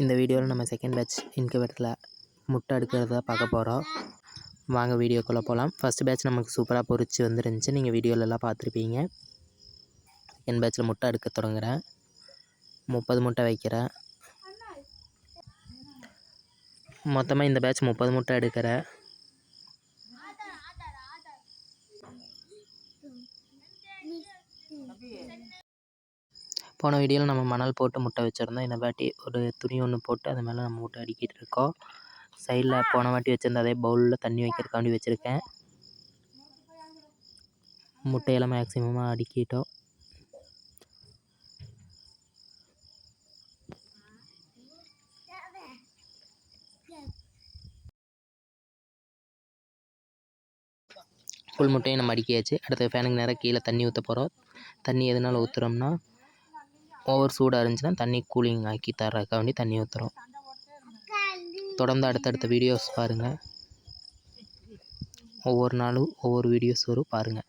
இந்த வீடியோவில் நம்ம செகண்ட் பேட்ச் இன்குபேட்டரில் முட்டை எடுக்கிறத பார்க்க போகிறோம் வாங்க வீடியோக்குள்ளே போகலாம் ஃபஸ்ட் பேட்ச் நமக்கு சூப்பராக பொரிச்சு வந்துருந்துச்சு. நீங்கள் வீடியோலலாம் பார்த்துருப்பீங்க. செகண்ட் பேட்ச்சில் முட்டை எடுக்க தொடங்குறேன். முப்பது முட்டை வைக்கிறேன். மொத்தமாக இந்த பேட்ச் முப்பது முட்டை எடுக்கிறேன் போன வீடியோவில் நம்ம மணல் போட்டு முட்டை வச்சுருந்தோம். இந்த வாட்டி ஒரு துணி ஒன்று போட்டு அது மேலே நம்ம முட்டை அடிக்கிட்டு இருக்கோம். சைடில் போன வாட்டி வச்சுருந்த அதே பவுலில் தண்ணி வைக்கிறதுக்காண்டி வச்சுருக்கேன். முட்டையெல்லாம் மேக்ஸிமமாக அடுக்கிட்டோம். ஃபுல் முட்டையும் நம்ம அடுக்கியாச்சு. அடுத்து ஃபேனுக்கு நேராக கீழே தண்ணி ஊற்ற போகிறோம் தண்ணி எதனால் ஊற்றுறோம்னா ஓவர் சூடாக இருந்துச்சுன்னா தண்ணி கூலிங் ஆக்கி தர்றதுக்காக வேண்டி தண்ணி ஊற்றுறோம் தொடர்ந்து அடுத்தடுத்த வீடியோஸ் பாருங்கள் ஒவ்வொரு நாளும் ஒவ்வொரு வீடியோஸ் வரும் பாருங்கள்